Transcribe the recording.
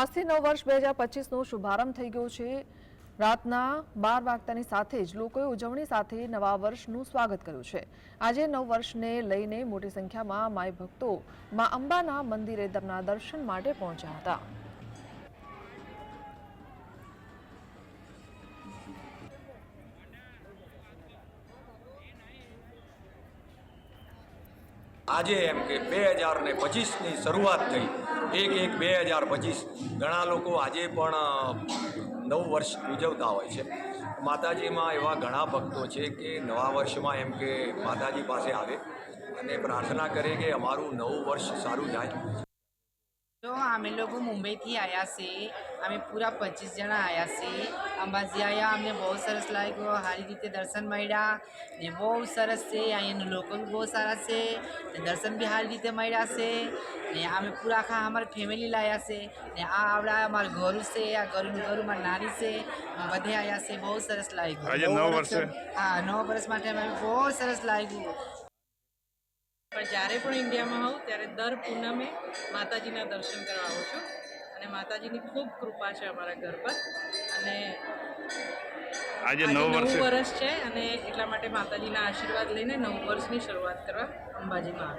આજથી નવ વર્ષ બે હજાર પચીસનો શુભારંભ થઈ ગયો છે. રાતના બાર વાગતાની સાથે જ લોકોએ ઉજવણી સાથે નવા વર્ષનું સ્વાગત કર્યું છે. આજે નવ વર્ષને લઈને મોટી સંખ્યામાં માય ભક્તો મા અંબાના મંદિરે તેમના દર્શન માટે પહોંચ્યા હતા. આજે એમ કે બે હજાર ને પચીસની શરૂઆત થઈ. એક એક બે હજાર પચીસ. ઘણા લોકો આજે પણ નવું વર્ષ ઉજવતા હોય છે. માતાજીમાં એવા ઘણા ભક્તો છે કે નવા વર્ષમાં એમ કે માતાજી પાસે આવે અને પ્રાર્થના કરે કે અમારું નવું વર્ષ સારું જાય. તો અમે લોકો મુંબઈથી આવ્યા છે અમે પૂરા પચીસ જણા આવ્યા છે અંબાજી આવ્યા અમને બહુ સરસ લાગ્યું. સારી રીતે દર્શન મળ્યા. ને બહુ સરસ છે. અહીંયાનું લોકો બી બહુ સારા છે. ને દર્શન બી સારી રીતે મળ્યા છે. ને અમે પૂરા આખા અમારી ફેમિલી લાવ્યા છે ને આ આવડા અમારું ઘરું છે. આ ઘરનું ઘરું મારી નાની છે. બધે આવ્યા છે બહુ સરસ લાગ્યું. આજે નવ વર્ષે. હા નવ વર્ષ માટે અમે બહુ સરસ લાગ્યું. પણ જ્યારે પણ ઇન્ડિયામાં હોઉં ત્યારે દર પૂનમે માતાજીના દર્શન કરવા આવું છું. અને માતાજીની ખૂબ કૃપા છે અમારા ઘર પર. અને આજે નવ નવું વર્ષ છે અને એટલા માટે માતાજીના આશીર્વાદ લઈને નવું વર્ષની શરૂઆત કરવા અંબાજીમાં આવી